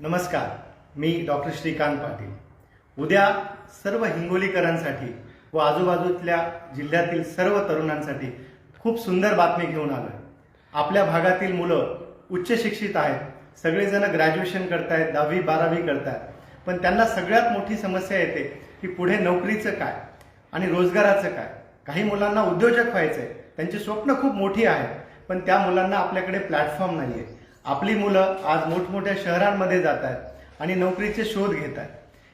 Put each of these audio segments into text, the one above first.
नमस्कार मी डॉक्टर श्रीकांत पाटील. उद्या सर्व हिंगोलीकरांसाठी व आजूबाजूतल्या जिल्ह्यातील सर्व तरुणांसाठी खूप सुंदर बातमी घेऊन आलोय. आपल्या भागातील मुलं उच्च शिक्षित आहेत सगळेजण ग्रॅज्युएशन करतायत दहावी बारावी करतायत. पण त्यांना सगळ्यात मोठी समस्या येते की पुढे नोकरीचं काय आणि रोजगाराचं काय? काही मुलांना उद्योजक व्हायचं आहे त्यांची स्वप्न खूप मोठी आहेत पण त्या मुलांना आपल्याकडे प्लॅटफॉर्म नाही आहे आपली मुलं आज मोठमोठ्या शहरांमध्ये जात आहेत आणि नोकरीचे शोध घेत आहेत.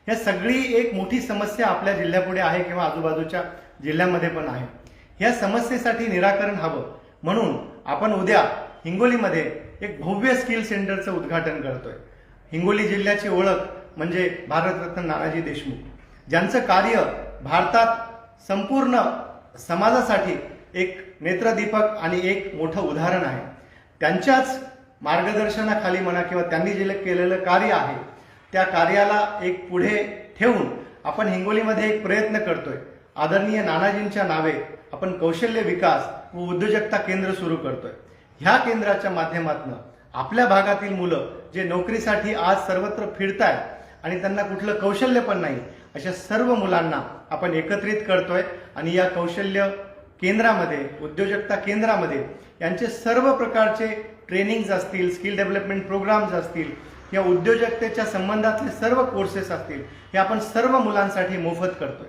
ह्या सगळी एक मोठी समस्या आपल्या जिल्ह्यापुढे आहे किंवा आजूबाजूच्या जिल्ह्यामध्ये पण आहे. ह्या समस्येसाठी निराकरण हवं. म्हणून आपण उद्या हिंगोलीमध्ये एक भव्य स्किल सेंटरचं उद्घाटन करतोय. हिंगोली जिल्ह्याची ओळख म्हणजे भारतरत्न नानाजी देशमुख. ज्यांचं कार्य भारतात संपूर्ण समाजासाठी एक नेत्रदीपक आणि एक मोठं उदाहरण आहे. त्यांच्याच मार्गदर्शनाखाली म्हणा किंवा त्यांनी जे केलेलं कार्य आहे त्या कार्याला एक पुढे ठेवून आपण हिंगोलीमध्ये एक प्रयत्न करतोय. आदरणीय नानाजींच्या नावे आपण कौशल्य विकास व उद्योजकता केंद्र सुरू करतोय. ह्या केंद्राच्या माध्यमातून आपल्या भागातील मुलं जे नोकरीसाठी आज सर्वत्र फिरतायत आणि त्यांना कुठलं कौशल्य पण नाही अशा सर्व मुलांना आपण एकत्रित करतोय आणि या कौशल्य केंद्रामध्ये उद्योजकता केंद्रामध्ये यांचे सर्व प्रकारचे ट्रेनिंग्ज असतील स्किल डेव्हलपमेंट प्रोग्राम्स असतील या उद्योजकतेच्या संबंधातले सर्व कोर्सेस असतील हे आपण सर्व मुलांसाठी मोफत करतोय.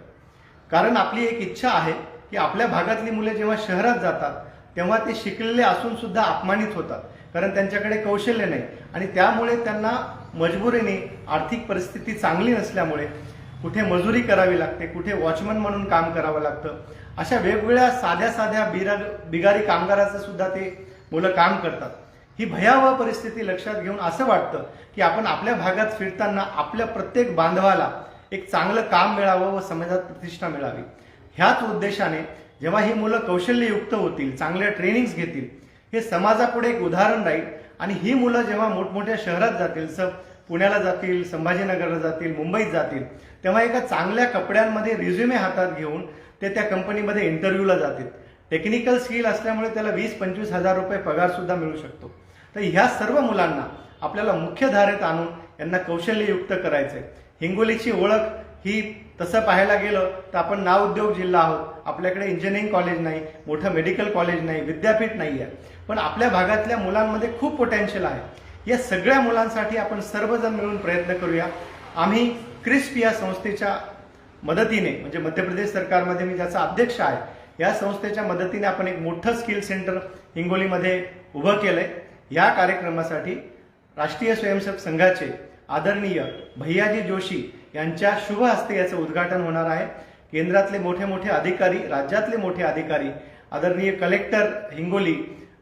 कारण आपली एक इच्छा आहे की आपल्या भागातली मुले जेव्हा शहरात जातात तेव्हा ते शिकलेले असून सुद्धा अपमानित होतात कारण त्यांच्याकडे कौशल्य नाही. आणि त्यामुळे त्यांना मजबुरीने आर्थिक परिस्थिती चांगली नसल्यामुळे कुठे मजुरी करावी लागते कुठे वॉचमन म्हणून काम करावं लागतं अशा वेगवेगळ्या साध्या साध्या बिरा बिगारी कामगाराचं सुद्धा ते मुलं काम करतात. ही भयावह परिस्थिती लक्षात घेऊन असं वाटतं की आपण आपल्या भागात फिरताना आपल्या प्रत्येक बांधवाला एक चांगलं काम मिळावं व समाजात प्रतिष्ठा मिळावी. ह्याच उद्देशाने जेव्हा ही मुलं कौशल्ययुक्त होतील चांगल्या ट्रेनिंग्स घेतील हे समाजापुढे एक उदाहरण राहील आणि ही मुलं जेव्हा मोठमोठ्या शहरात जातील सब पुण्याला जातील संभाजीनगरला जातील मुंबईत जातील तेव्हा एका चांगल्या कपड्यांमध्ये रिझ्युमे हातात घेऊन ते त्या कंपनीमध्ये इंटरव्ह्यूला जातील. टेक्निकल स्किल असल्यामुळे त्याला वीस पंचवीस हजार रुपये पगार सुद्धा मिळू शकतो. तर ह्या सर्व मुलांना आपल्याला मुख्य धारेत आणून यांना कौशल्ययुक्त करायचंय. हिंगोलीची ओळख ही तसं पाहायला गेलं तर आपण नाव उद्योग जिल्हा आहोत. आपल्याकडे इंजिनिअरिंग कॉलेज नाही मोठं मेडिकल कॉलेज नाही विद्यापीठ नाही आहे पण आपल्या भागातल्या मुलांमध्ये खूप पोटेन्शियल आहे. या सगळ्या मुलांसाठी आपण सर्वजण मिळून प्रयत्न करूया. आम्ही क्रिस्प या संस्थेच्या मदतीने म्हणजे मध्य प्रदेश सरकारमध्ये मी ज्याचा अध्यक्ष आहे या संस्थेच्या मदतीने आपण एक मोठं स्किल सेंटर हिंगोलीमध्ये उभं केलंय. या कार्यक्रमासाठी राष्ट्रीय स्वयंसेवक संघाचे आदरणीय भैयाजी जोशी यांच्या शुभ हस्ते याचं उद्घाटन होणार आहे. केंद्रातले मोठे मोठे अधिकारी राज्यातले मोठे अधिकारी आदरणीय कलेक्टर हिंगोली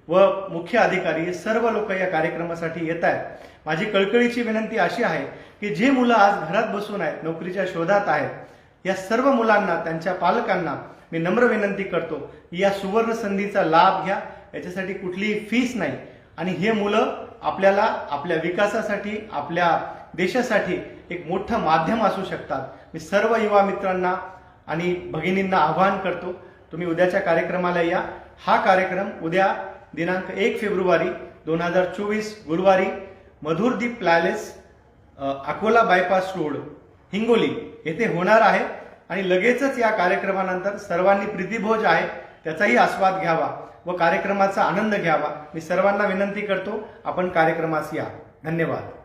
व मुख्य अधिकारी सर्व लोक या कार्यक्रमासाठी येत आहेत. माझी कळकळीची विनंती अशी आहे की जे मुलं आज घरात बसून आहेत नोकरीच्या शोधात आहेत या सर्व मुलांना त्यांच्या पालकांना मी नम्र विनंती करतो या सुवर्ण संधीचा लाभ घ्या. याच्यासाठी कुठलीही फीस नाही. आणि हे मुलं आपल्याला आपल्या विकासासाठी आपल्या देशासाठी एक मोठं माध्यम असू शकतात. मी सर्व युवा मित्रांना आणि भगिनींना आवाहन करतो तुम्ही उद्याच्या कार्यक्रमाला या. हा कार्यक्रम उद्या दिनांक एक फेब्रुवारी दोन हजार चोवीस गुरुवारी Madhurdeep palace Akola bypass road Hingoli येथे होणार आहे. आणि लगेचच या कार्यक्रमानंतर सर्वांनी प्रीतीभोज आहे. त्याचाही आस्वाद घ्यावा व कार्यक्रमाचा आनंद घ्यावा. मी सर्वांना विनंती करतो आपण कार्यक्रमास या. धन्यवाद.